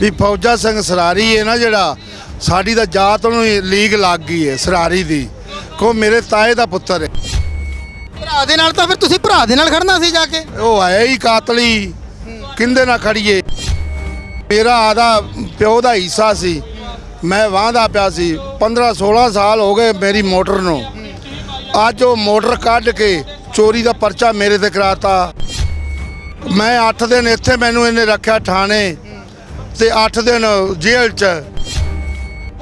ਵੀ ਫੌਜਾ ਸਿੰਘ ਸਰਾਰੀ ਹੈ ਨਾ ਜਿਹੜਾ ਸਾਡੀ ਤਾਂ ਜਾਤ ਨੂੰ ਲੀਗ ਲੱਗ ਗਈ ਹੈ ਸਰਾਰੀ ਦੀ। ਕੋ ਮੇਰੇ ਤਾਏ ਦਾ ਪੁੱਤਰ ਹੈ। ਭਰਾ ਦੇ ਨਾਲ ਤਾਂ ਫਿਰ ਤੁਸੀਂ ਭਰਾ ਦੇ ਨਾਲ ਖੜਨਾ ਸੀ ਜਾ ਕੇ? ਉਹ ਆਇਆ ਹੀ ਕਾਤਲੀ ਕਿੰਦੇ ਨਾ ਖੜੀਏ? ਮੇਰਾ ਆਦਾ ਪਿਓ ਦਾ ਹਿੱਸਾ ਸੀ ਮੈਂ ਵਾਹਦਾ ਪਿਆ ਸੀ। 15 16 ਸਾਲ ਹੋ ਗਏ ਮੇਰੀ ਮੋਟਰ ਨੂੰ। ਅੱਜ ਉਹ ਮੋਟਰ ਕੱਢ ਕੇ ਚੋਰੀ ਦਾ ਪਰਚਾ ਮੇਰੇ ਤੇ ਕਰਾਤਾ। ਮੈਂ 8 ਦਿਨ ਇੱਥੇ ਮੈਨੂੰ ਇਹਨੇ ਰੱਖਿਆ ਥਾਣੇ। ਤੇ 8 ਦਿਨ ਜੇਲ੍ਹ 'ਚ।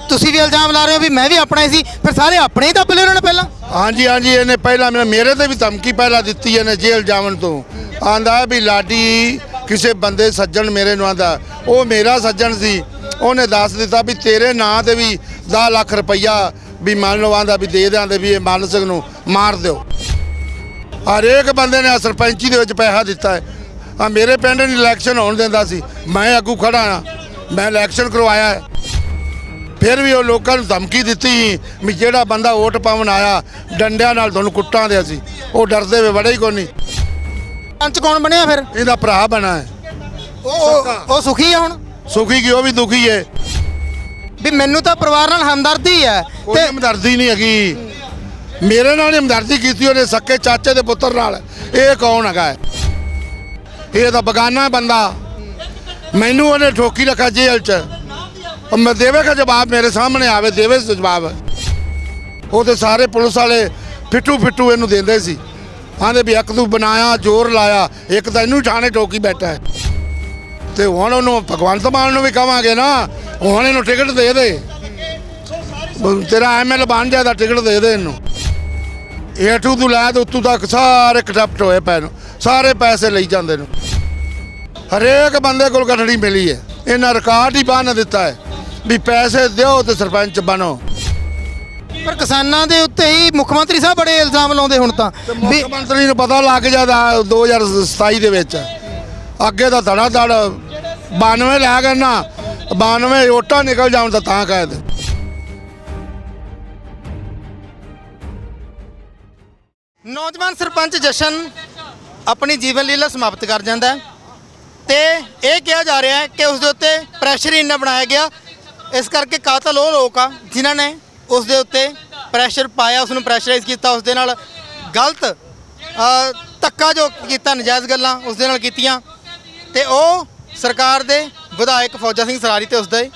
ਤੁਸੀਂ ਵੀ ਇਲਜ਼ਾਮ ਲਾ ਰਹੇ ਹੋ ਵੀ ਮੈਂ ਵੀ ਆਪਣਾ ਹੀ ਸੀ ਫਿਰ ਸਾਰੇ ਆਪਣੇ ਹੀ ਦੱਬ ਲਏ ਉਹਨਾਂ ਨੇ ਪਹਿਲਾਂ? ਹਾਂਜੀ ਹਾਂਜੀ ਇਹਨੇ ਪਹਿਲਾਂ ਮੈਨੂੰ- ਮੇਰੇ ਤੇ ਵੀ ਧਮਕੀ ਪਹਿਲਾਂ ਦਿੱਤੀ ਇਹਨੇ ਜੇਲ੍ਹ ਜਾਵਣ ਤੋਂ। ਆਂਦਾ ਵੀ ਲਾਡੀ ਕਿਸੇ ਬੰਦੇ ਸੱਜਣ ਮੇਰੇ ਨੂੰ ਆਂਦਾ। ਉਹ ਮੇਰਾ ਸੱਜਣ ਸੀ। ਉਹਨੇ ਦੱਸ ਦਿੱਤਾ ਵੀ ਤੇਰੇ ਨਾਂ ਤੇ ਵੀ 10 ਲੱਖ ਰੁਪਈਆ ਵੀ ਮੰਨ ਲਓ ਆਂਦਾ ਵੀ ਦੇ ਦਿਆਂਦੇ ਵੀ ਇਹ ਮਾਨਸ ਸਿੰਘ ਨੂੰ ਮਾਰ ਦਿਓ। ਹਰੇਕ ਬੰਦੇ ਨੇ ਸਰਪੰਚੀ ਦੇ ਵਿੱਚ ਪੈਸਾ ਦਿੱਤਾ ਹੈ। ਆ ਮੇਰੇ ਪਿੰਡ ਨੂੰ ਇਲੈਕਸ਼ਨ ਹੋਣ ਦਿੰਦਾ ਸੀ। ਮੈਂ ਅੱਗੂ ਖੜਾ ਹਾਂ। ਮੈਂ ਇਲੈਕਸ਼ਨ ਕਰਵਾਇਆ ਹੈ। ਫਿਰ ਵੀ ਉਹ ਲੋਕਾਂ ਨੂੰ ਧਮਕੀ ਦਿੱਤੀ ਵੀ ਜਿਹੜਾ ਬੰਦਾ ਵੋਟ ਪਾਉਣ ਆਇਆ ਡੰਡਿਆਂ ਨਾਲ ਤੁਹਾਨੂੰ ਕੁੱਟਾਂ ਦੇ ਅਸੀਂ। ਉਹ ਡਰਦੇ ਵੇ ਬੜੇ ਹੀ ਕੋਈ ਨਹੀਂ। ਪੰਚ ਕੌਣ ਬਣਿਆ ਫਿਰ? ਇਹਦਾ ਭਰਾ ਬਣਾ ਹੈ। ਉਹ ਉਹ- ਉਹ ਸੁਖੀ ਆ ਹੁਣ? ਸੁਖੀ ਕੀ ਉਹ ਵੀ ਦੁਖੀ ਹੈ ਵੀ ਮੈਨੂੰ ਤਾਂ ਪਰਿਵਾਰ ਨਾਲ ਹਮਦਰਦੀ ਹੈ। ਕੋਈ ਤੇ ਹਮਦਰਦੀ ਨਹੀਂ ਹੈਗੀ। ਮੇਰੇ ਨਾਲ ਹੀ ਹਮਦਰਦੀ ਕੀਤੀ ਉਹਨੇ ਸੱਕੇ ਚਾਚੇ ਦੇ ਪੁੱਤਰ ਨਾਲ। ਇਹ ਕੌਣ ਹੈਗਾ ਹੈ? ਇਹ ਤਾਂ ਬਗਾਨਾ ਬੰਦਾ। ਮੈਨੂੰ ਉਹਨੇ ਠੋਕੀ ਰੱਖਾ ਜੇਲ੍ਹ 'ਚ। ਉਹ ਮੈਂ ਦੇਵੇਗਾ ਜਵਾਬ ਮੇਰੇ ਸਾਹਮਣੇ ਆਵੇ, ਦੇਵੇ ਜਵਾਬ। ਉਹ ਤੇ ਸਾਰੇ ਪੁਲਿਸ ਵਾਲੇ ਫਿੱਟੂ ਫਿੱਟੂ ਇਹਨੂੰ ਦਿੰਦੇ ਸੀ। ਆਂਦੇ ਵੀ ਇੱਕ ਤੂੰ ਬਣਾਇਆ, ਜ਼ੋਰ ਲਾਇਆ, ਇੱਕ ਤਾਂ ਇਹਨੂੰ ਠਾਣੇ ਠੋਕੀ ਬੈਠਾ ਹੈ। ਤੇ ਹੁਣ ਉਹਨੂੰ ਭਗਵੰਤ ਮਾਨ ਨੂੰ ਵੀ ਕਵਾਂਗੇ ਨਾ, ਹੁਣ ਇਹਨੂੰ ਟਿਕਟ ਦੇ ਦੇ। ਬ- ਤੇਰਾ ਐਮਐਲ ਬਣ ਜਾਦਾ ਟਿਕਟ ਦੇ ਦੇ ਇਹਨੂੰ। ਏਟੂ ਤੋਂ ਲੈ ਤੇ ਉੱਤੋਂ ਤੱਕ ਸਾਰੇ ਕਰਪਟ ਹੋਏ ਪਏ ਨੂੰ, ਸਾਰੇ ਪੈਸੇ ਲਈ ਜਾਂਦੇ ਨੂੰ। ਹਰੇਕ ਬੰਦੇ ਕੋਲ ਗੱਠੜੀ ਮਿਲੀ ਹੈ। ਇਹਨਾਂ ਰਿਕਾਰਡ ਹੀ ਬੰਨ ਦਿੱਤਾ ਹੈ। ਵੀ ਪੈਸੇ ਦਿਓ ਤੇ ਸਰਪੰਚ ਬਣੋ। ਪਰ ਕਿਸਾਨਾਂ ਦੇ ਉੱਤੇ ਹੀ ਮੁੱਖ ਮੰਤਰੀ ਸਾਹਿਬ ਬੜੇ ਇਲਜ਼ਾਮ ਲਾਉਂਦੇ ਹੁਣ ਤਾਂ। ਵੀ ਮੁੱਖ ਮੰਤਰੀ ਨੂੰ ਪਤਾ ਲੱਗ ਜਾਂਦਾ 2027 ਦੇ ਵਿੱਚ। ਅੱਗੇ ਤਾਂ ਧੜਾ ਧੜ 92 ਲੈ ਗਏ ਨਾ 92 ਵੋਟਾਂ ਨਿਕਲ ਜਾਣ ਤਾਂ ਤਾਂ ਕਹਿ ਦੇ। ਨੌਜਵਾਨ ਸਰਪੰਚ ਜਸ਼ਨ ਆਪਣੀ ਜੀਵਨ ਲੀਲਾ ਸਮਾਪਤ ਕਰ ਜਾਂਦਾ ਹੈ। ਤੇ ਇਹ ਕਿਹਾ ਜਾ ਰਿਹਾ ਹੈ ਕਿ ਉਸ ਦੇ ਉੱਤੇ ਪ੍ਰੈਸ਼ਰ ਹੀ ਇੰਨਾ ਬਣਾਇਆ ਗਿਆ। ਇਸ ਕਰਕੇ ਕਾਤਲ ਉਹ ਲੋਕ ਆ ਜਿਨ੍ਹਾਂ ਨੇ ਉਸ ਦੇ ਉੱਤੇ ਪ੍ਰੈਸ਼ਰ ਪਾਇਆ ਉਸ ਨੂੰ ਪ੍ਰੈਸ਼ਰਾਈਜ਼ ਕੀਤਾ ਉਸ ਦੇ ਨਾਲ ਗਲਤ ਧੱਕਾ ਜੋ ਕੀਤਾ, ਨਜਾਇਜ਼ ਗੱਲਾਂ ਉਸ ਦੇ ਨਾਲ ਕੀਤੀਆਂ। ਤੇ ਉਹ ਸਰਕਾਰ ਦੇ ਵਿਧਾਇਕ ਫੌਜਾ ਸਿੰਘ ਸਰਾਰੀ ਤੇ ਉਸ ਦੇ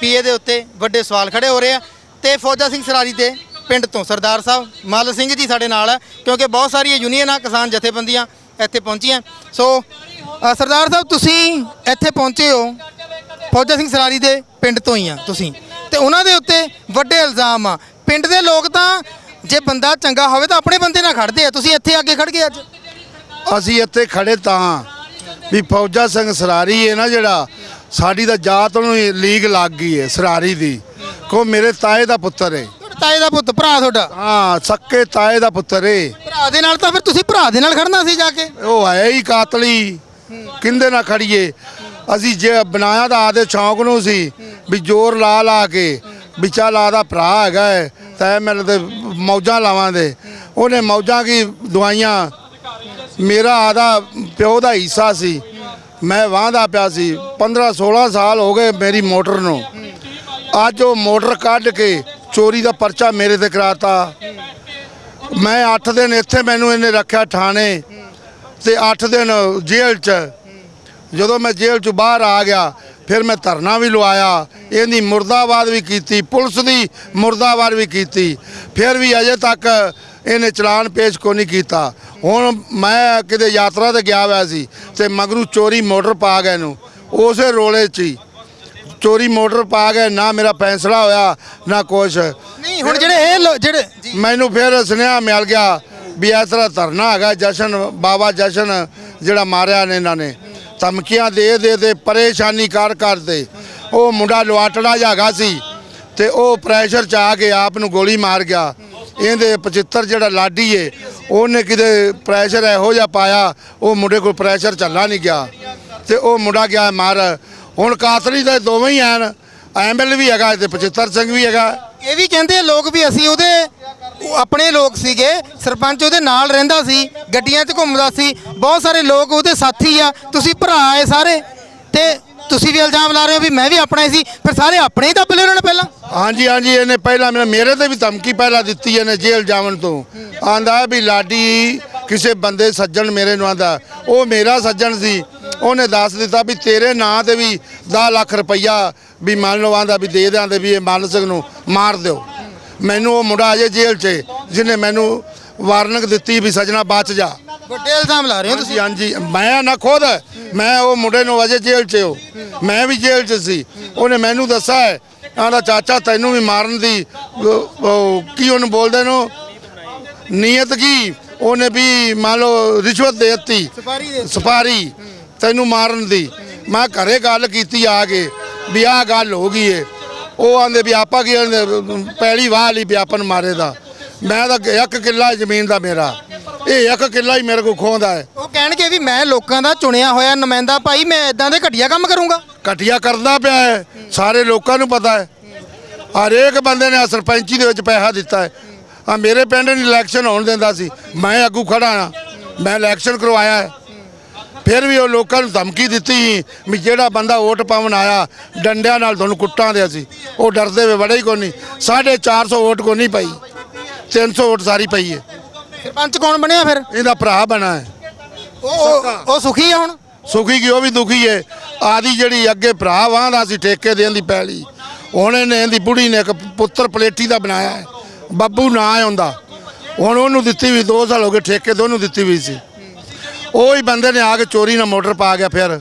ਪੀਏ ਦੇ ਉੱਤੇ ਵੱਡੇ ਸਵਾਲ ਖੜੇ ਹੋ ਰਹੇ ਆ। ਤੇ ਫੌਜਾ ਸਿੰਘ ਸਰਾਰੀ ਦੇ ਪਿੰਡ ਤੋਂ ਸਰਦਾਰ ਸਾਹਿਬ ਮੱਲ ਸਿੰਘ ਜੀ ਸਾਡੇ ਨਾਲ ਹੈ ਕਿਉਂਕਿ ਬਹੁਤ ਸਾਰੀਆਂ ਯੂਨੀਅਨਾਂ ਕਿਸਾਨ ਜਥੇਬੰਦੀਆਂ ਇੱਥੇ ਪਹੁੰਚੀਆਂ। ਸੋ ਅ, ਸਰਦਾਰ ਸਾਹਿਬ ਤੁਸੀਂ ਇੱਥੇ ਪਹੁੰਚੇ ਹੋ ਫੌਜਾ ਸਿੰਘ ਸਰਾਰੀ ਦੇ ਪਿੰਡ ਤੋਂ ਹੀ ਆ ਤੁਸੀਂ। ਤੇ ਉਹਨਾਂ ਦੇ ਉੱਤੇ ਵੱਡੇ ਇਲਜ਼ਾਮ ਆ। ਪਿੰਡ ਦੇ ਲੋਕ ਤਾਂ ਜੇ ਬੰਦਾ ਚੰਗਾ ਹੋਵੇ ਤਾਂ ਆਪਣੇ ਬੰਦੇ ਨਾਲ ਖੜਦੇ ਆ। ਤੁਸੀਂ ਇੱਥੇ ਅੱਗੇ ਖੜ ਗਏ ਅੱਜ। ਅਸੀਂ ਇੱਥੇ ਖੜੇ ਤਾਂ ਵੀ ਫੌਜਾ ਸਿੰਘ ਸਰਾਰੀ ਹੈ ਨਾ ਜਿਹੜਾ ਸਾਡੀ ਤਾਂ ਜਾਤ ਨੂੰ ਹੀ ਲੀਗ ਲੱਗ ਗਈ ਹੈ ਸਰਾਰੀ ਦੀ। ਕੋ ਮੇਰੇ ਤਾਏ ਦਾ ਪੁੱਤਰ ਹੈ ਤੁਹਾਡੇ ਤਾਏ ਦਾ ਪੁੱਤ ਭਰਾ ਤੁਹਾਡਾ? ਹਾਂ ਸੱਕੇ ਤਾਏ ਦਾ ਪੁੱਤਰ ਹੈ ਭਰਾ ਦੇ ਨਾਲ ਤਾਂ ਫਿਰ ਤੁਸੀਂ ਭਰਾ ਦੇ ਨਾਲ ਖੜਨਾ ਸੀ ਜਾ ਕੇ। ਉਹ ਆਇਆ ਹੀ ਕਾਤਲੀ। ਕਿੰਦੇ ਨਾ ਖੜੀਏ? ਅਸੀਂ ਜੇ ਬਣਾਇਆ ਤਾਂ ਆਦੇ ਸ਼ੌਂਕ ਨੂੰ ਸੀ ਵੀ ਜ਼ੋਰ ਲਾ ਲਾ ਕੇ ਵੀ ਚੱਲ ਆਦਾ ਭਰਾ ਹੈਗਾ ਹੈ, ਤਾਂ ਮੇਰੇ ਤੇ ਮੌਜਾਂ ਲਾਵਾਂ ਦੇ ਉਹਨੇ ਮੌਜਾਂ ਕੀ ਦਵਾਈਆਂ? ਮੇਰਾ ਆਦਾ ਪਿਓ ਦਾ ਹਿੱਸਾ ਸੀ। ਮੈਂ ਵਾਹਦਾ ਪਿਆ ਸੀ। 15 16 ਸਾਲ ਹੋ ਗਏ ਮੇਰੀ ਮੋਟਰ ਨੂੰ। ਅੱਜ ਉਹ ਮੋਟਰ ਕੱਢ ਕੇ ਚੋਰੀ ਦਾ ਪਰਚਾ ਮੇਰੇ ਤੇ ਕਰਾਤਾ। ਮੈਂ 8 ਦਿਨ ਇੱਥੇ ਮੈਨੂੰ ਇਹਨੇ ਰੱਖਿਆ ਥਾਣੇ। ਤੇ 8 ਦਿਨ ਜੇਲ੍ਹ 'ਚ। ਜਦੋਂ ਮੈਂ ਜੇਲ੍ਹ 'ਚੋਂ ਬਾਹਰ ਆ ਗਿਆ ਫਿਰ ਮੈਂ ਧਰਨਾ ਵੀ ਲਵਾਇਆ। ਇਹਦੀ ਮੁਰਦਾਬਾਦ ਵੀ ਕੀਤੀ ਪੁਲਿਸ ਦੀ ਮੁਰਦਾਬਾਦ ਵੀ ਕੀਤੀ। ਫਿਰ ਵੀ ਅਜੇ ਤੱਕ ਇਹਨੇ ਚਲਾਨ ਪੇਸ਼ ਕੋ ਨਹੀਂ ਕੀਤਾ। ਹੁਣ ਮੈਂ ਕਿਤੇ ਯਾਤਰਾ ਤੇ ਗਿਆ ਹੋਇਆ ਸੀ ਤੇ ਮਗਰੂ ਚੋਰੀ ਮੋਟਰ ਪਾ ਗਏ ਨੂੰ ਉਸੇ ਰੋਲੇ 'ਚ ਹੀ। ਚੋਰੀ ਮੋਟਰ ਪਾ ਗਏ ਨਾ ਮੇਰਾ ਫੈਸਲਾ ਹੋਇਆ ਨਾ ਕੁਛ। ਨਹੀਂ ਹੁਣ ਜਿਹੜੇ ਇਹ ਲੋ- ਜਿਹੜੇ ਜੀ ਮੈਨੂੰ ਫਿਰ ਸੁਨੇਹਾ ਮਿਲ ਗਿਆ ਵੀ ਇਸ ਤਰ੍ਹਾਂ ਧਰਨਾ ਹੈਗਾ, ਜਸ਼ਨ, ਬਾਬਾ ਜਸ਼ਨ ਜਿਹੜਾ ਮਾਰਿਆ ਨੇ ਇਹਨਾਂ ਨੇ। ਧਮਕੀਆਂ ਦੇ ਦੇ ਦੇ, ਪਰੇਸ਼ਾਨੀ ਕਰ ਕਰਦੇ ਉਹ ਮੁੰਡਾ ਲਵਾਟੜਾ ਜਾਗਾ ਸੀ ਤੇ ਉਹ ਪ੍ਰੈਸ਼ਰ ਚ ਆ ਕੇ ਆਪ ਨੂੰ ਗੋਲੀ ਮਾਰ ਗਿਆ। ਇਹਦੇ 75 ਜਿਹੜਾ ਲਾਡੀ ਏ, ਉਹਨੇ ਕਿਤੇ ਪ੍ਰੈਸ਼ਰ ਇਹੋ ਜਿਹਾ ਪਾਇਆ, ਉਹ ਮੁੰਡੇ ਕੋਲ ਪ੍ਰੈਸ਼ਰ ਚੱਲਾ ਨਹੀਂ ਗਿਆ। ਤੇ ਉਹ ਮੁੰਡਾ ਗਿਆ ਮਾਰ। ਹੁਣ ਕਾਤਲੀ ਦੇ ਦੋਵੇਂ ਹੀ ਹਨ ਐਮਐਲ ਵੀ ਹੈਗਾ ਤੇ 75 ਸਿੰਘ ਵੀ ਹੈਗਾ। ਇਹ ਵੀ ਕਹਿੰਦੇ ਲੋਕ ਵੀ ਅਸੀਂ ਉਹਦੇ ਉਹ ਆਪਣੇ ਲੋਕ ਸੀਗੇ, ਸਰਪੰਚ ਉਹਦੇ ਨਾਲ ਰਹਿੰਦਾ ਸੀ, ਗੱਡੀਆਂ 'ਚ ਘੁੰਮਦਾ ਸੀ, ਬਹੁਤ ਸਾਰੇ ਲੋਕ ਉਹਦੇ ਸਾਥੀ ਆ, ਤੁਸੀਂ ਭਰਾ ਆਏ ਸਾਰੇ, ਤੇ ਤੁਸੀਂ ਵੀ ਇਲਜ਼ਾਮ ਲਾ ਰਹੇ ਹੋ ਵੀ ਮੈਂ ਵੀ ਆਪਣਾ ਹੀ ਸੀ, ਫਿਰ ਸਾਰੇ ਆਪਣੇ ਹੀ ਦੱਬ ਲਏ ਉਹਨਾਂ ਨੇ ਪਹਿਲਾਂ? ਹਾਂਜੀ ਹਾਂਜੀ, ਇਹਨੇ ਪਹਿਲਾਂ ਮੈਨੂੰ- ਮੇਰੇ ਤੇ ਵੀ ਧਮਕੀ ਪਹਿਲਾਂ ਦਿੱਤੀ ਇਹਨੇ ਜੇਲ੍ਹ ਜਾਵਣ ਤੋਂ। ਆਂਦਾ ਵੀ ਲਾਡੀ ਕਿਸੇ ਬੰਦੇ ਸੱਜਣ ਮੇਰੇ ਨੂੰ ਆਂਦਾ। ਉਹ ਮੇਰਾ ਸੱਜਣ ਸੀ, ਉਹਨੇ ਦੱਸ ਦਿੱਤਾ ਵੀ ਤੇਰੇ ਨਾਂ ਤੇ ਵੀ 10 ਲੱਖ ਰੁਪਈਆ ਵੀ ਮੰਨ ਲਓ ਆਂਦਾ ਵੀ ਦੇ ਦਿਆਂਦੇ ਵੀ ਇਹ ਮਾਨਸ ਸਿੰਘ ਨੂੰ ਮਾਰ ਦਿਓ। ਮੈਨੂੰ ਉਹ ਮੁੰਡਾ ਅਜੇ ਜੇਲ੍ਹ 'ਚ ਜਿਹਨੇ ਮੈਨੂੰ ਵਾਰਨਿੰਗ ਦਿੱਤੀ ਵੀ ਸੱਜਣਾ ਬਚ ਜਾ। ਵੱਡੇ ਇਲਜ਼ਾਮ ਲਾ ਰਹੇ ਹੋ ਤੁਸੀਂ? ਹਾਂਜੀ ਮੈਂ ਨਾ ਖੁਦ ਮੈਂ ਉਹ ਮੁੰਡੇ ਨੂੰ ਅਜੇ ਜੇਲ੍ਹ 'ਚ ਹੋ ਮੈਂ ਵੀ ਜੇਲ੍ਹ 'ਚ ਸੀ। ਉਹਨੇ ਮੈਨੂੰ ਦੱਸਿਆ ਹੈ ਆਂਦਾ ਚਾਚਾ ਤੈਨੂੰ ਵੀ ਮਾਰਨ ਦੀ ਉਹ- ਕੀ ਉਹਨੂੰ ਬੋਲਦੇ ਨੂੰ ਨੀਅਤ ਕੀ? ਉਹਨੇ ਵੀ ਮੰਨ ਲਓ ਰਿਸ਼ਵਤ ਦੇ ਦਿੱਤੀ। ਸਫਾਰੀ ਤੈਨੂੰ ਮਾਰਨ ਦੀ। ਮੈਂ ਘਰੇ ਗੱਲ ਕੀਤੀ ਆ ਕੇ ਵੀ ਆਹ ਗੱਲ ਹੋ ਗਈ ਏ। ਉਹ ਆਂਦੇ ਵੀ ਆਪਾਂ ਕੀ ਪੈਲੀ ਵਾਹ ਲਈ ਵੀ ਆਪਾਂ ਨੂੰ ਮਾਰੇ ਦਾ। ਮੈਂ ਤਾਂ ਇੱਕ ਕਿੱਲਾ ਜ਼ਮੀਨ ਦਾ ਮੇਰਾ। ਇਹ ਇੱਕ ਕਿੱਲਾ ਹੀ ਮੇਰੇ ਕੋਲ ਖੋਹਦਾ ਹੈ। ਉਹ ਕਹਿਣਗੇ ਵੀ ਮੈਂ ਲੋਕਾਂ ਦਾ ਚੁਣਿਆ ਹੋਇਆ ਨੁਮਾਇੰਦਾ ਭਾਈ ਮੈਂ ਇਦਾਂ ਦੇ ਘਟੀਆ ਕੰਮ ਕਰੂੰਗਾ। ਘਟੀਆ ਕਰਦਾ ਪਿਆ ਹੈ। ਸਾਰੇ ਲੋਕਾਂ ਨੂੰ ਪਤਾ ਹੈ। ਹਰੇਕ ਬੰਦੇ ਨੇ ਸਰਪੰਚੀ ਦੇ ਵਿੱਚ ਪੈਸਾ ਦਿੱਤਾ ਹੈ। ਆ ਮੇਰੇ ਪਿੰਡ ਨਹੀਂ ਇਲੈਕਸ਼ਨ ਹੋਣ ਦਿੰਦਾ ਸੀ। ਮੈਂ ਅੱਗੂ ਖੜਾ ਮੈਂ ਇਲੈਕਸ਼ਨ ਕਰਵਾਇਆ ਹੈ। ਫਿਰ ਵੀ ਉਹ ਲੋਕਾਂ ਨੂੰ ਧਮਕੀ ਦਿੱਤੀ ਵੀ ਜਿਹੜਾ ਬੰਦਾ ਵੋਟ ਪਾਉਣ ਆਇਆ ਡੰਡਿਆਂ ਨਾਲ ਤੁਹਾਨੂੰ ਕੁੱਟਾਂ ਦੇ ਸੀ। ਉਹ ਡਰਦੇ ਵੇ ਬੜੇ ਹੀ ਕੋਈ ਨਹੀਂ। 450 ਵੋਟ ਕੋ ਨਹੀਂ ਪਈ। 300 ਵੋਟ ਸਾਰੀ ਪਈ ਹੈ। ਸਰਪੰਚ ਕੌਣ ਬਣਿਆ ਫਿਰ? ਇਹਦਾ ਭਰਾ ਬਣਾ ਹੈ। ਉਹ ਉਹ- ਸੁਖੀ ਆ ਹੁਣ? ਸੁਖੀ ਕੀ ਉਹ ਵੀ ਦੁਖੀ ਏ ਆਦੀ ਜਿਹੜੀ ਅੱਗੇ ਭਰਾ ਵਾਂਦਾ ਸੀ ਠੇਕੇ ਦੇਣ ਦੀ ਪੈਲੀ। ਹੁਣ ਇਹਨੇ ਇਹਦੀ ਬੁੜੀ ਨੇ ਇੱਕ ਪੁੱਤਰ ਪਲੇਟੀ ਦਾ ਬਣਾਇਆ ਹੈ। ਬੱਬੂ ਨਾਂ ਹੈ ਉਹਦਾ। ਹੁਣ ਉਹਨੂੰ ਦਿੱਤੀ ਵੀ 2 ਸਾਲ ਹੋ ਗਏ ਠੇਕੇ ਦੋਨੂੰ ਦਿੱਤੀ ਵੀ ਸੀ। ਉਹ ਹੀ ਬੰਦੇ ਨੇ ਆ ਕੇ ਚੋਰੀ ਨਾਲ ਮੋਟਰ ਪਾ ਗਿਆ ਫਿਰ।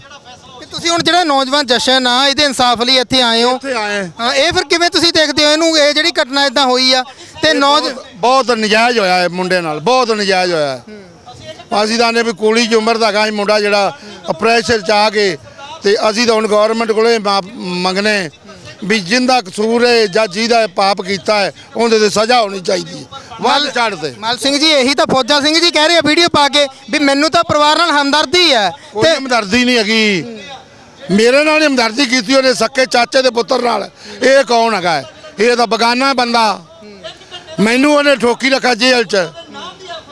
ਤੇ ਤੁਸੀਂ ਹੁਣ ਜਿਹੜਾ ਨੌਜਵਾਨ ਜਸ਼ਨ ਆ ਇਹਦੇ ਇਨਸਾਫ ਲਈ ਇੱਥੇ ਆਏ ਹੋ। ਇੱਥੇ ਆਏ। ਹਾਂ ਇਹ ਫਿਰ ਕਿਵੇਂ ਤੁਸੀਂ ਦੇਖਦੇ ਹੋ ਇਹਨੂੰ? ਇਹ ਜਿਹੜੀ ਘਟਨਾ ਇਦਾਂ ਹੋਈ ਆ ਤੇ ਨੌਜ ਬਹੁਤ ਨਜਾਇਜ਼ ਹੋਇਆ ਹੈ ਮੁੰਡੇ ਨਾਲ ਬਹੁਤ ਨਜਾਇਜ਼ ਹੋਇਆ। ਹੈ ਅਸੀਂ ਤਾਂ ਨੇ ਵੀ ਕੁੜੀ ਦੀ ਉਮਰ ਦਾ ਗਾ ਮੁੰਡਾ ਜਿਹੜਾ ਪ੍ਰੈਸ਼ਰ ਚ ਆ ਕੇ ਤੇ ਅਸੀਂ ਤਾਂ ਹੁਣ ਗਵਰਨਮੈਂਟ ਕੋਲੇ ਮਾਫ਼ ਮੰਗਨੇ ਵੀ ਜਿੰਦਾ ਕਸੂਰ ਹੈ ਜਾਂ ਜਿਹਦਾ ਇਹ ਪਾਪ ਕੀਤਾ ਹੈ ਉਹਦੇ ਤੇ ਸਜ਼ਾ ਹੋਣੀ ਚਾਹੀਦੀ ਹੈ। ਵੱਲ ਚੜ੍ਹ ਤੇ ਮਲ ਸਿੰਘ ਜੀ ਇਹੀ ਤਾਂ ਫੌਜਾ ਸਿੰਘ ਜੀ ਕਹਿ ਰਹੇ ਆ ਵੀਡੀਓ ਪਾ ਕੇ ਵੀ ਮੈਨੂੰ ਤਾਂ ਪਰਿਵਾਰ ਨਾਲ ਹਮਦਰਦੀ ਹੈ। ਕੋਈ ਹਮਦਰਦੀ ਨਹੀਂ ਹੈਗੀ। ਮੇਰੇ ਨਾਲ ਹਮਦਰਦੀ ਕੀਤੀ ਉਹਨੇ ਸੱਕੇ ਚਾਚੇ ਦੇ ਪੁੱਤਰ ਨਾਲ। ਇਹ ਕੌਣ ਹੈਗਾ? ਇਹ ਤਾਂ ਬਗਾਨਾ ਬੰਦਾ। ਮੈਨੂੰ ਉਹਨੇ ਠੋਕੀ ਰੱਖਾ ਜੇਲ੍ਹ 'ਚ।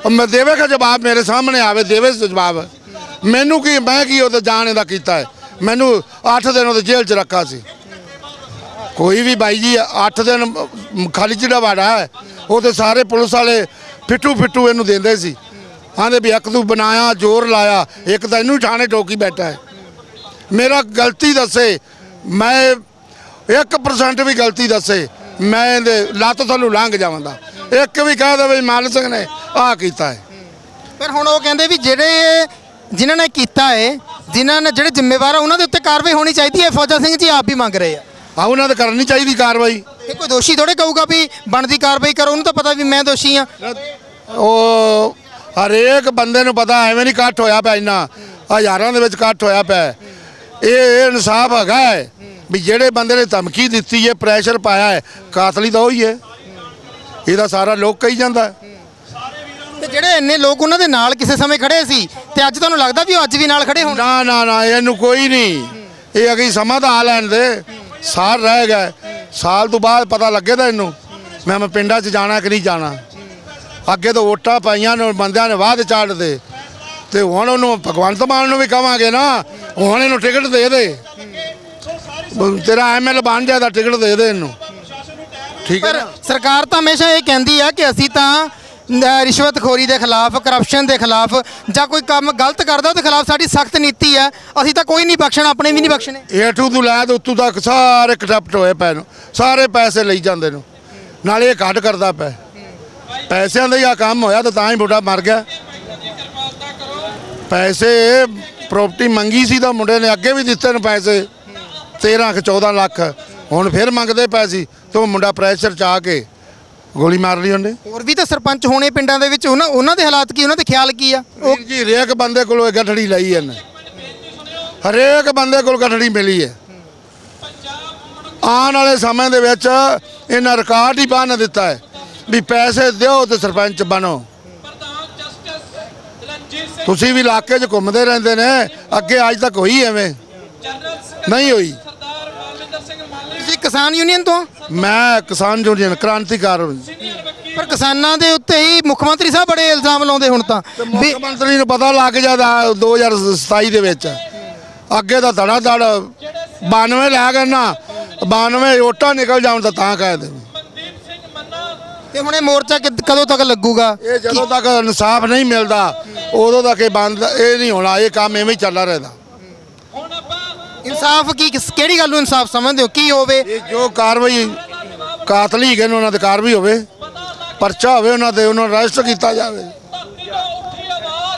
ਉਹ ਮੈਂ ਦੇਵੇਗਾ ਜਵਾਬ ਮੇਰੇ ਸਾਹਮਣੇ ਆਵੇ ਦੇਵੇ ਜਵਾਬ। ਮੈਨੂੰ ਕੀ ਮੈਂ ਕੀ ਉਹ ਤਾਂ ਜਾਣ ਇਹਦਾ ਕੀਤਾ ਹੈ? ਮੈਨੂੰ 8 ਦਿਨ ਉਹਦੇ ਜੇਲ੍ਹ 'ਚ ਰੱਖਾ ਸੀ। ਕੋਈ ਵੀ ਬਾਈ ਜੀ 8 ਦਿਨ ਖਾਲੀ ਜਿਹੜਾ ਵਾੜਾ ਹੈ। ਉਹ ਤੇ ਸਾਰੇ ਪੁਲਿਸ ਵਾਲੇ ਫਿੱਟੂ ਫਿੱਟੂ ਇਹਨੂੰ ਦਿੰਦੇ ਸੀ। ਆਂਦੇ ਵੀ ਇੱਕ ਤੂੰ ਬਣਾਇਆ, ਜ਼ੋਰ ਲਾਇਆ, ਇੱਕ ਤਾਂ ਇਹਨੂੰ ਠਾਣੇ ਟੋਕੀ ਬੈਠਾ ਹੈ। ਮੇਰਾ ਗਲਤੀ ਦੱਸੇ, ਮੈਂ 1% ਵੀ ਗਲਤੀ ਦੱਸੇ, ਮੈਂ ਇਹਦੇ ਲੱਤ ਤੁਹਾਨੂੰ ਲੰਘ ਜਾਵਾਂਦਾ। ਇੱਕ ਵੀ ਕਹਿ ਦੇਵੇ ਮਾਨ ਸਿੰਘ ਨੇ ਆਹ ਕੀਤਾ ਹੈ। ਪਰ ਹੁਣ ਉਹ ਕਹਿੰਦੇ ਵੀ ਜਿਹੜੇ ਜਿਨ੍ਹਾਂ ਨੇ ਕੀਤਾ ਹੈ, ਜਿਨ੍ਹਾਂ ਨੇ ਜਿਹੜੇ ਜ਼ਿੰਮੇਵਾਰ ਆ, ਉਹਨਾਂ ਦੇ ਉੱਤੇ ਕਾਰਵਾਈ ਹੋਣੀ ਚਾਹੀਦੀ ਹੈ। ਫੌਜਾ ਸਿੰਘ ਜੀ ਆਪ ਵੀ ਮੰਗ ਰਹੇ ਆ। ਆ ਉਹਨਾਂ ਤੇ ਕਰਨੀ ਚਾਹੀਦੀ ਕਾਰਵਾਈ। ਇਹ ਕੋਈ ਦੋਸ਼ੀ ਥੋੜੇ ਕਹੂਗਾ ਵੀ ਬਣਦੀ ਕਾਰਵਾਈ ਕਰੋ ਉਹਨੂੰ ਤਾਂ ਪਤਾ ਵੀ ਮੈਂ ਦੋਸ਼ੀ ਆ ਉਹ ਹਰੇਕ ਬੰਦੇ ਨੂੰ ਪਤਾ ਐਵੇਂ ਨਹੀਂ ਇਕੱਠ ਹੋਇਆ ਪਿਆ ਇੰਨਾ। ਹਜ਼ਾਰਾਂ ਦੇ ਵਿੱਚ ਇਕੱਠ ਹੋਇਆ ਪਿਆ। ਹੈ। ਇਹ ਇਹ ਇਨਸਾਫ ਹੈਗਾ ਹੈ ਵੀ ਜਿਹੜੇ ਬੰਦੇ ਨੇ ਧਮਕੀ ਦਿੱਤੀ ਹੈ ਪ੍ਰੈਸ਼ਰ ਪਾਇਆ ਹੈ ਕਾਤਲੀ ਤਾਂ ਉਹੀ ਹੈ। ਇਹਦਾ ਸਾਰਾ ਲੋਕ ਕਹੀ ਜਾਂਦਾ ਹੈ। ਤੇ ਜਿਹੜੇ ਇੰਨੇ ਲੋਕ ਉਹਨਾਂ ਦੇ ਨਾਲ ਕਿਸੇ ਸਮੇਂ ਖੜੇ ਸੀ ਤੇ ਅੱਜ ਤੁਹਾਨੂੰ ਲੱਗਦਾ ਵੀ ਉਹ ਅੱਜ ਵੀ ਨਾਲ ਖੜੇ ਹੋਣ? ਨਾ ਨਾ ਨਾ ਇਹਨੂੰ ਕੋਈ ਨਹੀਂ। ਇਹ ਅਗੀ ਸਮਾਂ ਤਾਂ ਆ ਲੈਣ ਦੇ। ਸਾਲ ਰਹਿ ਗਿਆ ਸਾਲ ਤੋਂ ਬਾਅਦ ਪਤਾ ਲੱਗੇਗਾ ਇਹਨੂੰ। ਮੈਂ ਮੈਂ ਪਿੰਡਾਂ 'ਚ ਜਾਣਾ ਕਿ ਨਹੀਂ ਜਾਣਾ। ਅੱਗੇ ਤਾਂ ਵੋਟਾਂ ਪਾਈਆਂ ਨੇ ਬੰਦਿਆਂ ਨੇ ਵਾਅਦ ਚਾੜਦੇ ਤੇ ਹੁਣ ਉਹਨੂੰ ਭਗਵੰਤ ਮਾਨ ਨੂੰ ਵੀ ਕਵਾਂਗੇ ਨਾ ਹੁਣ ਇਹਨੂੰ ਟਿਕਟ ਦੇ ਦੇ। ਤੇਰਾ ਐਮਐਲ ਬਣ ਜਾਦਾ ਟਿਕਟ ਦੇ ਦੇ ਇਹਨੂੰ। ਠੀਕ ਹੈ ਪਰ ਸਰਕਾਰ ਤਾਂ ਹਮੇਸ਼ਾ ਇਹ ਕਹਿੰਦੀ ਆ ਕਿ ਅਸੀਂ ਤਾਂ ਰਿਸ਼ਵਤਖੋਰੀ ਦੇ ਖਿਲਾਫ ਕਰਪਸ਼ਨ ਦੇ ਖਿਲਾਫ ਜਾਂ ਕੋਈ ਕੰਮ ਗਲਤ ਕਰਦਾ ਉਹਦੇ ਖਿਲਾਫ ਸਾਡੀ ਸਖਤ ਨੀਤੀ ਹੈ। ਅਸੀਂ ਤਾਂ ਕੋਈ ਨਹੀਂ ਬਖਸ਼ਣਾ, ਆਪਣੇ ਵੀ ਨਹੀਂ ਬਖਸ਼ਣੇ। ਏ ਟੂ ਤੋਂ ਲੈ ਤੇ ਉੱਤੋਂ ਤੱਕ ਸਾਰੇ ਕਰਪਟ ਹੋਏ ਪਏ ਨੂੰ। ਸਾਰੇ ਪੈਸੇ ਲਈ ਜਾਂਦੇ ਨੂੰ। ਨਾਲੇ ਇਹ ਘੱਟ ਕਰਦਾ ਪਿਆ। ਪੈਸਿਆਂ ਦਾ ਹੀ ਆ ਕੰਮ ਹੋਇਆ ਤਾਂ ਤਾਂ ਹੀ ਬੁੱਢਾ ਮਰ ਗਿਆ। ਪੈਸੇ ਪ੍ਰਾਪਰਟੀ ਮੰਗੀ ਸੀ ਤਾਂ ਮੁੰਡੇ ਨੇ ਅੱਗੇ ਵੀ ਦਿੱਤੇ ਨੇ ਪੈਸੇ। 13 ਕਿ 14 ਲੱਖ। ਹੁਣ ਫਿਰ ਮੰਗਦੇ ਪਏ ਸੀ। ਤੇ ਉਹ ਮੁੰਡਾ ਪ੍ਰੈਸ਼ਰ ਚ ਆ ਕੇ ਗੋਲੀ ਮਾਰ ਲਈ ਉਹਨੇ। ਹੋਰ ਵੀ ਤਾਂ ਸਰਪੰਚ ਹੋਣੇ ਪਿੰਡਾਂ ਦੇ ਵਿੱਚ ਉਹਨਾਂ ਉਹਨਾਂ ਦੇ ਹਾਲਾਤ ਕੀ ਉਹਨਾਂ ਦੇ ਖਿਆਲ ਕੀ ਆ? ਵੀਰ ਜੀ ਹਰੇਕ ਬੰਦੇ ਕੋਲੋਂ ਇਹ ਗੱਠੜੀ ਲਈ ਇਹਨੇ। ਹਰੇਕ ਬੰਦੇ ਕੋਲ ਗੱਠੜੀ ਮਿਲੀ ਹੈ। ਆਉਣ ਵਾਲੇ ਸਮੇਂ ਦੇ ਵਿੱਚ ਇਹਨਾਂ ਰਿਕਾਰਡ ਹੀ ਬੰਨ ਦਿੱਤਾ ਹੈ ਵੀ ਪੈਸੇ ਦਿਓ ਤੇ ਸਰਪੰਚ ਬਣੋ। ਤੁਸੀਂ ਵੀ ਇਲਾਕੇ 'ਚ ਘੁੰਮਦੇ ਰਹਿੰਦੇ ਨੇ ਅੱਗੇ ਅੱਜ ਤੱਕ ਹੋਈ ਐਵੇਂ? ਨਹੀਂ ਹੋਈ। ਕਿਸਾਨ ਯੂਨੀਅਨ ਤੋਂ? ਮੈਂ ਕਿਸਾਨ ਯੂਨੀਅਨ ਕ੍ਰਾਂਤੀਕਾਰ ਪਰ ਕਿਸਾਨਾਂ ਦੇ ਉੱਤੇ ਹੀ ਮੁੱਖ ਮੰਤਰੀ ਸਾਹਿਬ ਬੜੇ ਇਲਜ਼ਾਮ ਲਾਉਂਦੇ ਹੁਣ ਤਾਂ। ਵੀ ਮੁੱਖ ਮੰਤਰੀ ਨੂੰ ਪਤਾ ਲੱਗ ਜਾਂਦਾ 2027 ਦੇ ਵਿੱਚ। ਅੱਗੇ ਤਾਂ ਧੜਾ ਧੜ 92 ਲੈ ਕੇ ਨਾ 92 ਓਟਾ ਨਿਕਲ ਜਾਣ ਤਾਂ ਤਾਂ ਕਹਿ ਦੇ ਤੇ ਹੁਣ ਇਹ ਮੋਰਚਾ ਕਿਦ- ਕਦੋਂ ਤੱਕ ਲੱਗੂਗਾ? ਇਹ ਜਦੋਂ ਤੱਕ ਇਨਸਾਫ ਨਹੀਂ ਮਿਲਦਾ ਉਦੋਂ ਤੱਕ ਇਹ ਬੰਦ ਇਹ ਨਹੀਂ ਹੋਣਾ ਇਹ ਕੰਮ ਐਵੇਂ ਹੀ ਚੱਲਦਾ ਰਹਿੰਦਾ। ਇਨਸਾਫ ਕੀ ਕਿਸ- ਕਿਹੜੀ ਗੱਲ ਨੂੰ ਇਨਸਾਫ ਸਮਝਦੇ ਹੋ? ਕੀ ਹੋਵੇ? ਇਹ ਜੋ ਕਾਰਵਾਈ ਕਾਤਲੀ ਗਏ ਉਹਨਾਂ ਦੇ ਕਾਰਵਾਈ ਹੋਵੇ ਪਰਚਾ ਹੋਵੇ ਉਹਨਾਂ ਦੇ ਉਹਨਾਂ ਨੂੰ ਅਰੈਸਟ ਕੀਤਾ ਜਾਵੇ।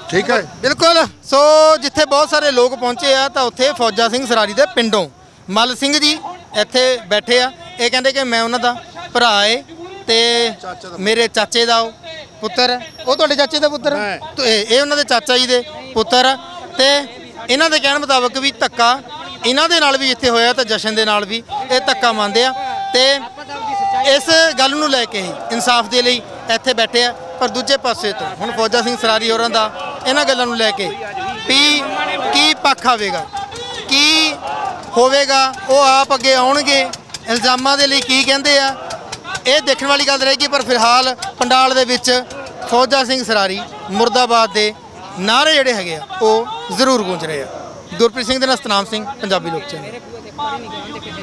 ਠੀਕ ਹੈ? ਬਿਲਕੁਲ। ਸੋ ਜਿੱਥੇ ਬਹੁਤ ਸਾਰੇ ਲੋਕ ਪਹੁੰਚੇ ਆ ਤਾਂ ਉੱਥੇ ਫੌਜਾ ਸਿੰਘ ਸਰਾਰੀ ਦੇ ਪਿੰਡੋਂ ਮਲ ਸਿੰਘ ਜੀ ਇੱਥੇ ਬੈਠੇ ਆ। ਇਹ ਕਹਿੰਦੇ ਕਿ ਮੈਂ ਉਹਨਾਂ ਦਾ ਭਰਾ ਏ ਤੇ ਮੇਰੇ ਚਾਚੇ ਦਾ ਉਹ ਪੁੱਤਰ ਹੈ। ਉਹ ਤੁਹਾਡੇ ਚਾਚੇ ਦਾ ਪੁੱਤਰ ਹੈ? ਤੇ ਇਹ ਇਹ ਉਹਨਾਂ ਦੇ ਚਾਚਾ ਜੀ ਦੇ ਪੁੱਤਰ ਆ। ਤੇ ਇਹਨਾਂ ਦੇ ਕਹਿਣ ਮੁਤਾਬਕ ਵੀ ਧੱਕਾ ਇਹਨਾਂ ਦੇ ਨਾਲ ਵੀ ਇੱਥੇ ਹੋਇਆ ਤਾਂ ਜਸ਼ਨ ਦੇ ਨਾਲ ਵੀ ਇਹ ਧੱਕਾ ਮੰਨਦੇ ਆ ਤੇ ਇਸ ਗੱਲ ਨੂੰ ਲੈ ਕੇ ਹੀ ਇਨਸਾਫ ਦੇ ਲਈ ਇੱਥੇ ਬੈਠੇ ਆ, ਪਰ ਦੂਜੇ ਪਾਸੇ ਤੋਂ ਹੁਣ ਫੌਜਾ ਸਿੰਘ ਸਰਾਰੀ ਹੋਰਾਂ ਦਾ ਇਹਨਾਂ ਗੱਲਾਂ ਨੂੰ ਲੈ ਕੇ ਵੀ ਕੀ ਪੱਖ ਆਵੇਗਾ, ਕੀ ਹੋਵੇਗਾ, ਉਹ ਆਪ ਅੱਗੇ ਆਉਣਗੇ, ਇਲਜ਼ਾਮਾਂ ਦੇ ਲਈ ਕੀ ਕਹਿੰਦੇ ਆ, ਇਹ ਦੇਖਣ ਵਾਲੀ ਗੱਲ ਰਹੇਗੀ, ਪਰ ਫਿਲਹਾਲ ਪੰਡਾਲ ਦੇ ਵਿੱਚ ਫੌਜਾ ਸਿੰਘ ਸਰਾਰੀ ਮੁਰਦਾਬਾਦ ਦੇ ਨਾਰੇ ਜਿਹੜੇ ਹੈਗੇ ਆ, ਉਹ ਜ਼ਰੂਰ ਗੂੰਜ ਰਹੇ ਆ। ਗੁਰਪ੍ਰੀਤ ਸਿੰਘ ਦੇ ਨਾਲ ਸਤਨਾਮ ਸਿੰਘ ਪੰਜਾਬੀ ਲੋਕ ਚੈਨਲ।